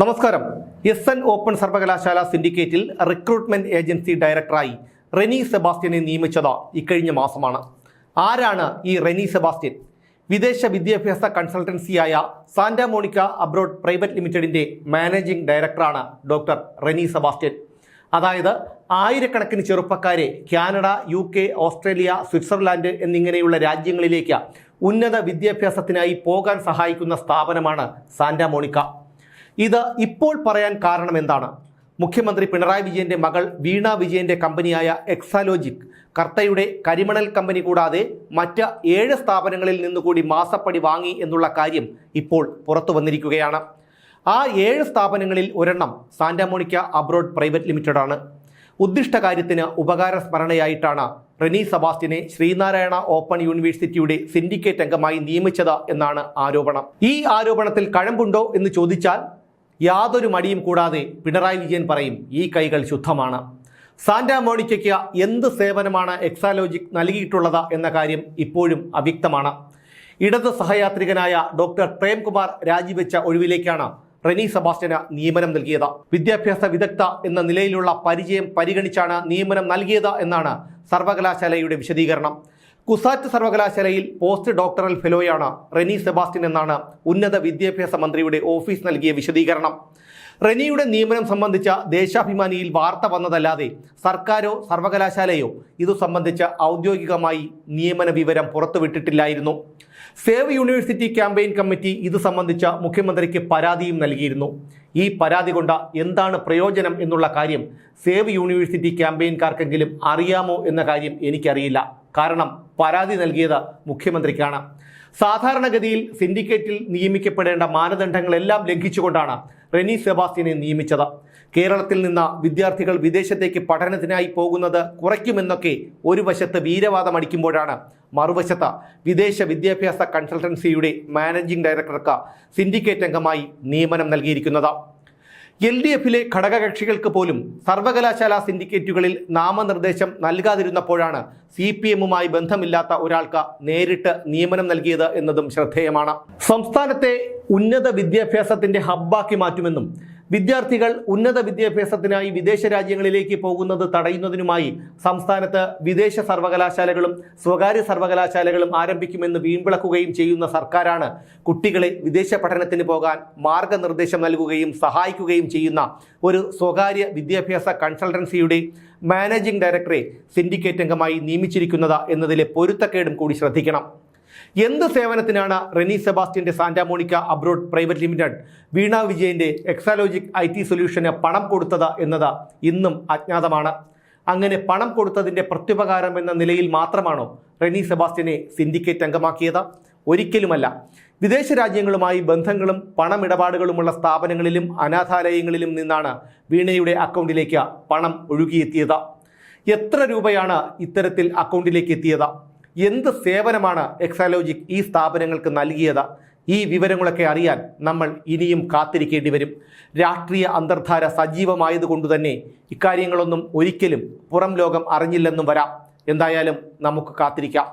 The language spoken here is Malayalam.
നമസ്കാരം. എസ് എൻ ഓപ്പൺ സർവകലാശാല സിൻഡിക്കേറ്റിൽ റിക്രൂട്ട്മെന്റ് ഏജൻസി ഡയറക്ടറായി റെനി സെബാസ്റ്റ്യനെ നിയമിച്ചത് ഇക്കഴിഞ്ഞ മാസമാണ്. ആരാണ് ഈ റെനി സെബാസ്റ്റ്യൻ? വിദേശ വിദ്യാഭ്യാസ കൺസൾട്ടൻസിയായ സാന്റ മോണിക്ക അബ്രോഡ് പ്രൈവറ്റ് ലിമിറ്റഡിന്റെ മാനേജിംഗ് ഡയറക്ടറാണ് ഡോക്ടർ റെനി സെബാസ്റ്റ്യൻ. അതായത് ആയിരക്കണക്കിന് ചെറുപ്പക്കാരെ Canada U K Australia Switzerland എന്നിങ്ങനെയുള്ള രാജ്യങ്ങളിലേക്ക് ഉന്നത വിദ്യാഭ്യാസത്തിനായി പോകാൻ സഹായിക്കുന്ന സ്ഥാപനമാണ് സാന്റ മോണിക്ക. ഇത് ഇപ്പോൾ പറയാൻ കാരണം എന്താണ്? മുഖ്യമന്ത്രി പിണറായി വിജയന്റെ മകൾ വീണ വിജയന്റെ കമ്പനിയായ എക്സാലോജിക് കർത്തയുടെ കരിമണൽ കമ്പനി കൂടാതെ മറ്റ് ഏഴ് സ്ഥാപനങ്ങളിൽ നിന്നുകൂടി മാസപ്പടി വാങ്ങി എന്നുള്ള കാര്യം ഇപ്പോൾ പുറത്തു വന്നിരിക്കുകയാണ്. ആ ഏഴ് സ്ഥാപനങ്ങളിൽ ഒരെണ്ണം സാന്റാമോണിക്ക അബ്രോഡ് പ്രൈവറ്റ് ലിമിറ്റഡ് ആണ്. ഉദ്ദിഷ്ട കാര്യത്തിന് ഉപകാര സ്മരണയായിട്ടാണ് റെനി സബാസ്റ്റിനെ ശ്രീനാരായണ ഓപ്പൺ യൂണിവേഴ്സിറ്റിയുടെ സിൻഡിക്കേറ്റ് അംഗമായി നിയമിച്ചത് എന്നാണ് ആരോപണം. ഈ ആരോപണത്തിൽ കഴമ്പുണ്ടോ എന്ന് ചോദിച്ചാൽ യാതൊരു മടിയും കൂടാതെ പിണറായി വിജയൻ പറയും ഈ കൈകൾ ശുദ്ധമാണ്. സാന്റാ മോണിക്കയ്ക്ക് എന്ത് സേവനമാണ് എക്സാലോജിക് നൽകിയിട്ടുള്ളത് എന്ന കാര്യം ഇപ്പോഴും അവ്യക്തമാണ്. ഇടത് സഹയാത്രികനായ ഡോക്ടർ പ്രേംകുമാർ രാജിവെച്ച ഒഴിവിലേക്കാണ് റെനി സെബാസ്റ്റ്യന് നിയമനം നൽകിയത്. വിദ്യാഭ്യാസ വിദഗ്ധ എന്ന നിലയിലുള്ള പരിചയം പരിഗണിച്ചാണ് നിയമനം നൽകിയത് എന്നാണ് സർവകലാശാലയുടെ വിശദീകരണം. കുസാറ്റ് സർവകലാശാലയിൽ പോസ്റ്റ് ഡോക്ടറൽ ഫെലോയാണ് റെനി സെബാസ്റ്റ്യൻ എന്നാണ് ഉന്നത വിദ്യാഭ്യാസ മന്ത്രിയുടെ ഓഫീസ് നൽകിയ വിശദീകരണം. റെനിയുടെ നിയമനം സംബന്ധിച്ച ദേശാഭിമാനിയിൽ വാർത്ത വന്നതല്ലാതെ സർക്കാരോ സർവകലാശാലയോ ഇതു സംബന്ധിച്ച ഔദ്യോഗികമായി നിയമന വിവരം പുറത്തുവിട്ടിട്ടില്ലായിരുന്നു. സേവ് യൂണിവേഴ്സിറ്റി ക്യാമ്പയിൻ കമ്മിറ്റി ഇത് സംബന്ധിച്ച മുഖ്യമന്ത്രിക്ക് പരാതിയും നൽകിയിരുന്നു. ഈ പരാതി കൊണ്ട് എന്താണ് പ്രയോജനം എന്നുള്ള കാര്യം സേവ് യൂണിവേഴ്സിറ്റി ക്യാമ്പയിൻകാർക്കെങ്കിലും അറിയാമോ എന്ന കാര്യം എനിക്കറിയില്ല. കാരണം പരാതി നൽകിയത് മുഖ്യമന്ത്രിക്കാണ്. സാധാരണഗതിയിൽ സിൻഡിക്കേറ്റിൽ നിയമിക്കപ്പെടേണ്ട മാനദണ്ഡങ്ങളെല്ലാം ലംഘിച്ചുകൊണ്ടാണ് റെനി സെബാസ്റ്റ്യനെ നിയമിച്ചത്. കേരളത്തിൽ നിന്ന് വിദ്യാർത്ഥികൾ വിദേശത്തേക്ക് പഠനത്തിനായി പോകുന്നത് കുറയ്ക്കുമെന്നൊക്കെ ഒരു വശത്ത് വീരവാദം അടിക്കുമ്പോഴാണ് മറുവശത്ത് വിദേശ വിദ്യാഭ്യാസ കൺസൾട്ടൻസിയുടെ മാനേജിംഗ് ഡയറക്ടർക്ക് സിൻഡിക്കേറ്റ് അംഗമായി നിയമനം നൽകിയിരിക്കുന്നത്. എൽ ഡി എഫിലെ ഘടകകക്ഷികൾക്ക് പോലും സർവകലാശാല സിൻഡിക്കേറ്റുകളിൽ നാമനിർദ്ദേശം നൽകാതിരുന്നപ്പോഴാണ് സി പി എമ്മുമായി ബന്ധമില്ലാത്ത ഒരാൾക്ക് നേരിട്ട് നിയമനം നൽകിയത് എന്നതും ശ്രദ്ധേയമാണ്. സംസ്ഥാനത്തെ ഉന്നത വിദ്യാഭ്യാസത്തിന്റെ ഹബ്ബാക്കി മാറ്റുമെന്നും വിദ്യാർത്ഥികൾ ഉന്നത വിദ്യാഭ്യാസത്തിനായി വിദേശ രാജ്യങ്ങളിലേക്ക് പോകുന്നത് തടയുന്നതിനുമായി സംസ്ഥാനത്ത് വിദേശ സർവകലാശാലകളും സ്വകാര്യ സർവകലാശാലകളും ആരംഭിക്കുമെന്ന് വീമ്പിളക്കുകയും ചെയ്യുന്ന സർക്കാരാണ് കുട്ടികളെ വിദേശ പഠനത്തിന് പോകാൻ മാർഗനിർദ്ദേശം നൽകുകയും സഹായിക്കുകയും ചെയ്യുന്ന ഒരു സ്വകാര്യ വിദ്യാഭ്യാസ കൺസൾട്ടൻസിയുടെ മാനേജിംഗ് ഡയറക്ടറെ സിൻഡിക്കേറ്റ് അംഗമായി നിയമിച്ചിരിക്കുന്നത് എന്നതിലെ പൊരുത്തക്കേടും കൂടി ശ്രദ്ധിക്കണം. എന്ത് സേവനത്തിനാണ് Reni സെബാസ്റ്റിന്റെ Santa Monica abroad private limited Veena വിജയന്റെ എക്സാലോജിക് ഐ ടി സൊല്യൂഷന് പണം കൊടുത്തത് എന്നത് ഇന്നും അജ്ഞാതമാണ്. അങ്ങനെ പണം കൊടുത്തതിന്റെ പ്രത്യുപകാരം എന്ന നിലയിൽ മാത്രമാണോ റെനി സെബാസ്റ്റ്യനെ സിൻഡിക്കേറ്റ് അംഗമാക്കിയത്? ഒരിക്കലുമല്ല. വിദേശ രാജ്യങ്ങളുമായി ബന്ധങ്ങളും പണമിടപാടുകളുമുള്ള സ്ഥാപനങ്ങളിലും അനാഥാലയങ്ങളിലും നിന്നാണ് വീണയുടെ അക്കൗണ്ടിലേക്ക് പണം ഒഴുകിയെത്തിയത്. എത്ര രൂപയാണ് ഇത്തരത്തിൽ അക്കൗണ്ടിലേക്ക് എത്തിയത്? എന്ത് സേവനമാണ് എക്സാലോജിക് ഈ സ്ഥാപനങ്ങൾക്ക് നൽകിയത്? ഈ വിവരങ്ങളൊക്കെ അറിയാൻ നമ്മൾ ഇനിയും കാത്തിരിക്കേണ്ടി വരും. രാഷ്ട്രീയ അന്തർധാര സജീവമായതുകൊണ്ട് തന്നെ ഇക്കാര്യങ്ങളൊന്നും ഒരിക്കലും പുറം ലോകം അറിഞ്ഞില്ലെന്നും വരാം. എന്തായാലും നമുക്ക് കാത്തിരിക്കാം.